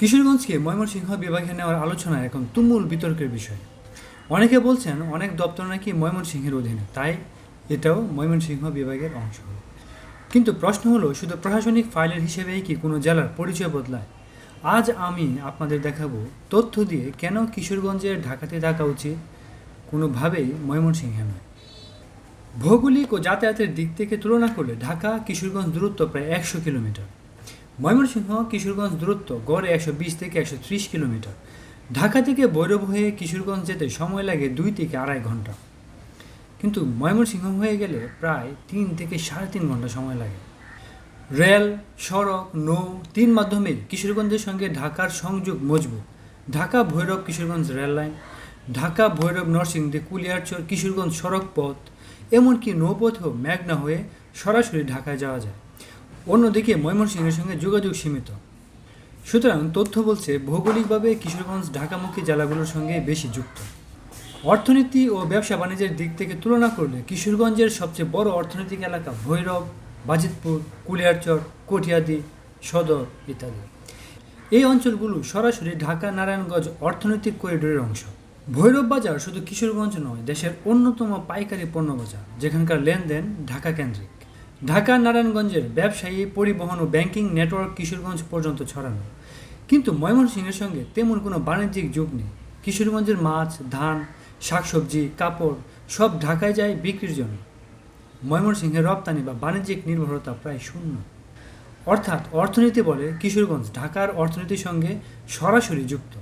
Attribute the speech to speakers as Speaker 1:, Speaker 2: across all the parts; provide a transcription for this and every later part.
Speaker 1: কিশোরগঞ্জকে ময়মনসিংহ বিভাগে নেওয়ার আলোচনা এখন তুমুল বিতর্কের বিষয়। অনেকে বলছেন অনেক দপ্তর নাকি ময়মনসিংহের অধীনে, তাই এটাও ময়মনসিংহ বিভাগের অংশ। কিন্তু প্রশ্ন হলো, শুধু প্রশাসনিক ফাইলের হিসেবেই কি কোনো জেলার পরিচয় বদলায়? আজ আমি আপনাদের দেখাবো তথ্য দিয়ে কেন কিশোরগঞ্জের ঢাকাতে থাকা উচিত, কোনোভাবেই ময়মনসিংহে নয়। ভৌগোলিক ও যাতায়াতের দিক থেকে তুলনা করলে ঢাকা কিশোরগঞ্জ দূরত্ব প্রায় একশো কিলোমিটার। ময়মনসিংহ কিশোরগঞ্জ দূরত্ব, গড়ে একশো বিশ থেকে একশো ত্রিশ কিলোমিটার। ঢাকা থেকে ভৈরব হয়ে কিশোরগঞ্জ যেতে সময় লাগে দুই থেকে আড়াই ঘণ্টা। কিন্তু ময়মনসিংহ হয়ে গেলে প্রায় তিন থেকে সাড়ে তিন ঘণ্টা সময় লাগে। রেল, সড়ক, নৌ তিন মাধ্যমে কিশোরগঞ্জের সঙ্গে ঢাকার সংযোগ মজবুত। ঢাকা ভৈরব কিশোরগঞ্জ রেল লাইন, ঢাকা ভৈরব নরসিংদী কুলিয়ারচর কিশোরগঞ্জ সড়ক পথ, এমনকি নৌপথেও মেঘনা হয়ে সরাসরি ঢাকায় যাওয়া যায়। অন্যদিকে ময়মনসিংহের সঙ্গে যোগাযোগ সীমিত। সুতরাং তথ্য বলছে, ভৌগোলিকভাবে কিশোরগঞ্জ, ঢাকামুখী জেলাগুলোর সঙ্গে বেশি যুক্ত। অর্থনীতি ও ব্যবসা বাণিজ্যের দিক থেকে তুলনা করলে কিশোরগঞ্জের সবচেয়ে বড় অর্থনৈতিক এলাকা ভৈরব, বাজিতপুর, কুলিয়ারচর, কটিয়াদি, সদর ইত্যাদি। এই অঞ্চলগুলো সরাসরি ঢাকা, নারায়ণগঞ্জ অর্থনৈতিক করিডোরের অংশ। ভৈরব বাজার শুধু কিশোরগঞ্জ নয়, দেশের অন্যতম পাইকারি পণ্য বাজার, যেখানকার লেনদেন ঢাকা কেন্দ্রিক। ঢাকা নারায়ণগঞ্জের ব্যবসায়ী, পরিবহন ও ব্যাংকিং নেটওয়ার্ক কিশোরগঞ্জ পর্যন্ত ছড়ানো। কিন্তু ময়মনসিংহের সঙ্গে তেমন কোনো বাণিজ্যিক যোগ নেই। কিশোরগঞ্জের মাছ, ধান, শাকসবজি, কাপড় সব ঢাকায় যায় বিক্রির জন্য। ময়মনসিংহের রপ্তানি বা বাণিজ্যিক নির্ভরতা প্রায় শূন্য। অর্থাৎ অর্থনীতি বলে কিশোরগঞ্জ ঢাকার অর্থনীতির সঙ্গে সরাসরি যুক্ত।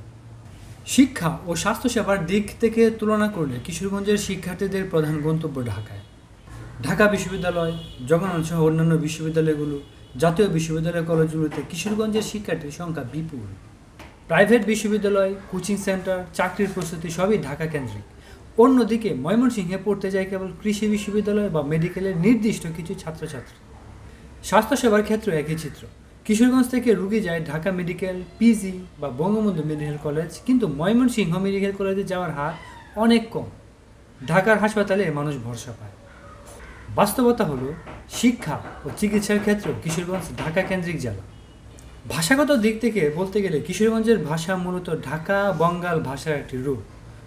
Speaker 1: শিক্ষা ও স্বাস্থ্যসেবার দিক থেকে তুলনা করলে কিশোরগঞ্জের শিক্ষার্থীদের প্রধান গন্তব্য ঢাকায়। ঢাকা বিশ্ববিদ্যালয়, জগন্নাথ সহ অন্যান্য বিশ্ববিদ্যালয়গুলো, জাতীয় বিশ্ববিদ্যালয় কলেজগুলোতে কিশোরগঞ্জের শিক্ষার্থীর সংখ্যা বিপুল। প্রাইভেট বিশ্ববিদ্যালয়, কোচিং সেন্টার, চাকরির প্রস্তুতি সবই ঢাকা কেন্দ্রিক। অন্যদিকে ময়মনসিংহে পড়তে যায় কেবল কৃষি বিশ্ববিদ্যালয় বা মেডিকেলের নির্দিষ্ট কিছু ছাত্রছাত্রী। স্বাস্থ্যসেবার ক্ষেত্রে একই চিত্র। কিশোরগঞ্জ থেকে রুগী যায় ঢাকা মেডিকেল পিজি বা বঙ্গবন্ধু মেডিকেল কলেজ, কিন্তু ময়মনসিংহ মেডিকেল কলেজে যাওয়ার হার অনেক কম। ঢাকার হাসপাতালে মানুষ ভরসা পায়। বাস্তবতা হলো শিক্ষা ও চিকিৎসার ক্ষেত্রে কিশোরগঞ্জ ঢাকা কেন্দ্রিক জেলা। ভাষাগত দিক থেকে বলতে গেলে কিশোরগঞ্জের ভাষা মূলত ঢাকা, বঙ্গাল ভাষার একটি রূপ।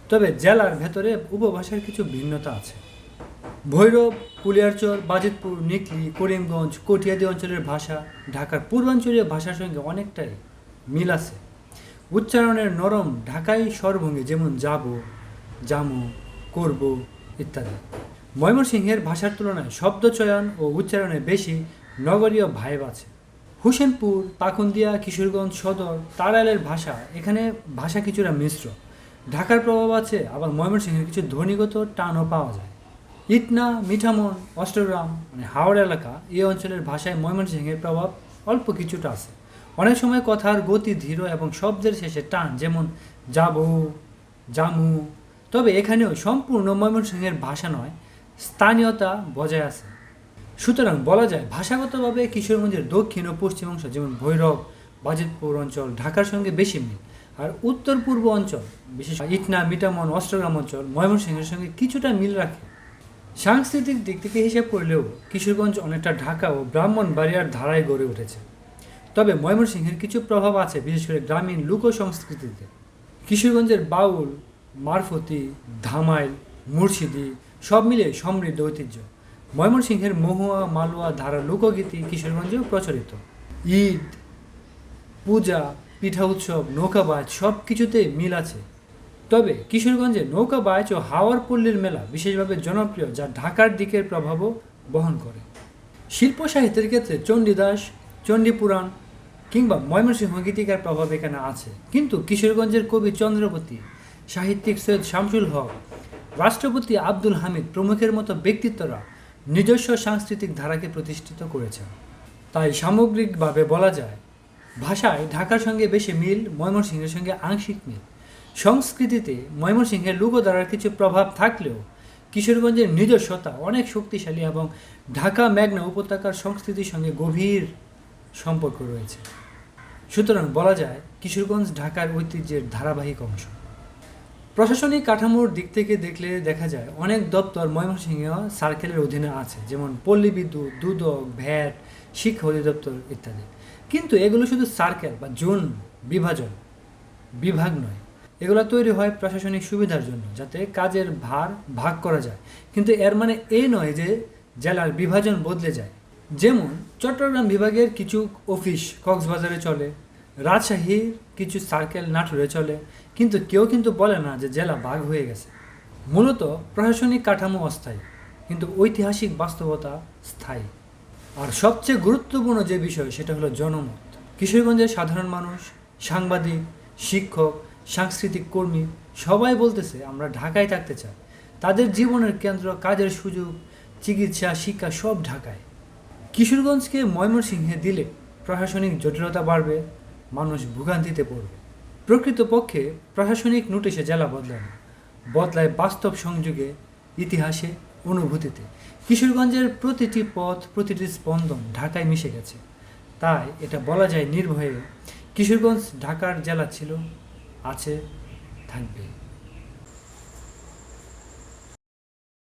Speaker 1: তবে জেলার ভেতরে উপভাষার কিছু ভিন্নতা আছে। ভৈরব, কুলিয়ারচর, বাজিতপুর, নিকলি, করিমগঞ্জ, কটিয়াদি অঞ্চলের ভাষা ঢাকার পূর্বাঞ্চলীয় ভাষার সঙ্গে অনেকটাই মিল আছে। উচ্চারণের নরম ঢাকাই স্বরভঙ্গি যেমন যাব, জামু, করব ইত্যাদি। ময়মনসিংহের ভাষার তুলনায় শব্দচয়ন ও উচ্চারণে বেশি নগরীয় ভাইব আছে। হুসেনপুর, পাকুন্দিয়া, কিশোরগঞ্জ, সদর, তারাইলের ভাষা, এখানে ভাষা কিছুটা মিশ্র। ঢাকার প্রভাব আছে, আবার ময়মনসিংহের কিছু ধ্বনিগত টানও পাওয়া যায়। ইটনা, মিঠামন, অষ্টগ্রাম মানে হাওড়া এলাকা এই অঞ্চলের ভাষায় ময়মনসিংহের প্রভাব অল্প কিছুটা আছে। অনেক সময় কথার গতি ধীর এবং শব্দের শেষে টান, যেমন যাব জামু তবে এখানেও সম্পূর্ণ ময়মনসিংহের ভাষা নয় স্থানীয়তা বজায় আছে। সুতরাং বলা যায়, ভাষাগতভাবে কিশোরগঞ্জের দক্ষিণ ও পশ্চিম অংশ, যেমন ভৈরব, বাজিতপুর অঞ্চল, ঢাকার সঙ্গে বেশি মিল। আর উত্তর পূর্ব অঞ্চল, বিশেষ ইটনা, মিটামন, অষ্টগ্রাম অঞ্চল, ময়মনসিংহের সঙ্গে কিছুটা মিল রাখে। সাংস্কৃতিক দিক থেকে হিসাব করলেও কিশোরগঞ্জ অনেকটা ঢাকা ও ব্রাহ্মণবাড়িয়ার ধারায় গড়ে উঠেছে। তবে ময়মনসিংহের কিছু প্রভাব আছে, বিশেষ করে গ্রামীণ লোক সংস্কৃতিতে। কিশোরগঞ্জের বাউল, মারফতি, ধামাইল, মুর্শিদি সব মিলে সমৃদ্ধ ঐতিহ্য। ময়মনসিংহের মহুয়া, মালুয়া, ধারা লোকগীতি কিশোরগঞ্জেও প্রচলিত। ঈদ, পূজা, পিঠা উৎসব নৌকাবাজ সব কিছুতে মিল আছে। তবে কিশোরগঞ্জে নৌকা নৌকাবাজ ও হাওয়ার পল্লীর মেলা বিশেষভাবে জনপ্রিয়, যা ঢাকার দিকের প্রভাবও বহন করে। শিল্প সাহিত্যের ক্ষেত্রে চণ্ডীদাস চণ্ডীপুরাণ কিংবা ময়মনসিংহ গীতিকার প্রভাব এখানে আছে। কিন্তু কিশোরগঞ্জের কবি চন্দ্রপতি সাহিত্যিক সৈয়দ শামসুল হক রাষ্ট্রপতি আব্দুল হামিদ প্রমুখের মতো ব্যক্তিত্বরা নিজস্ব সাংস্কৃতিক ধারাকে প্রতিষ্ঠিত করেছেন। তাই সামগ্রিকভাবে বলা যায়, ভাষায় ঢাকার সঙ্গে বেশি মিল, ময়মনসিংহের সঙ্গে আংশিক মিল। সংস্কৃতিতে ময়মনসিংহের লোকধারার কিছু প্রভাব থাকলেও কিশোরগঞ্জের নিজস্বতা অনেক শক্তিশালী এবং ঢাকা মেঘনা উপত্যকার সংস্কৃতির সঙ্গে গভীর সম্পর্ক রয়েছে। সুতরাং বলা যায়, কিশোরগঞ্জ ঢাকার ঐতিহ্যের ধারাবাহিক অংশ। প্রশাসনিক কাঠামোর দিক থেকে দেখলে দেখা যায় অনেক দপ্তর ময়মনসিংহ সার্কেলের অধীনে আছে, যেমন পল্লী বিদ্যুৎ, দুদক, ভ্যাট, শিক্ষা অধিদপ্তর ইত্যাদি। কিন্তু এগুলো শুধু সার্কেল বা জোন বিভাজন, বিভাগ নয়। এগুলো তৈরি হয় প্রশাসনিক সুবিধার জন্য, যাতে কাজের ভার ভাগ করা যায়। কিন্তু এর মানে এই নয় যে জেলার বিভাজন বদলে যায়। যেমন চট্টগ্রাম বিভাগের কিছু অফিস কক্সবাজারে চলে রাজশাহীর কিছু সার্কেল নাটোরে চলে। কিন্তু কেউ কিন্তু বলে না যে জেলা ভাগ হয়ে গেছে। মূলত প্রশাসনিক কাঠামো অস্থায়ী, কিন্তু ঐতিহাসিক বাস্তবতা স্থায়ী। আর সবচেয়ে গুরুত্বপূর্ণ যে বিষয়, সেটা হলো জনমত। কিশোরগঞ্জের সাধারণ মানুষ, সাংবাদিক, শিক্ষক, সাংস্কৃতিক কর্মী, সবাই বলতেছে আমরা ঢাকায় থাকতে চাই। তাদের জীবনের কেন্দ্র, কাজের সুযোগ, চিকিৎসা, শিক্ষা সব ঢাকায়। কিশোরগঞ্জকে ময়মনসিংহে দিলে প্রশাসনিক জটিলতা বাড়বে মানুষ ভোগান্তিতে পড়বে। প্রকৃতপক্ষে প্রশাসনিক নোটিশে জেলা বদলায় না বদলায় বাস্তব সংযোগে, ইতিহাসে, অনুভূতিতে। কিশোরগঞ্জের প্রতিটি পথ, প্রতিটি স্পন্দন ঢাকায় মিশে গেছে। তাই এটা বলা যায় নির্ভয়ে। কিশোরগঞ্জ ঢাকার জেলা ছিল, আছে, থাকবে।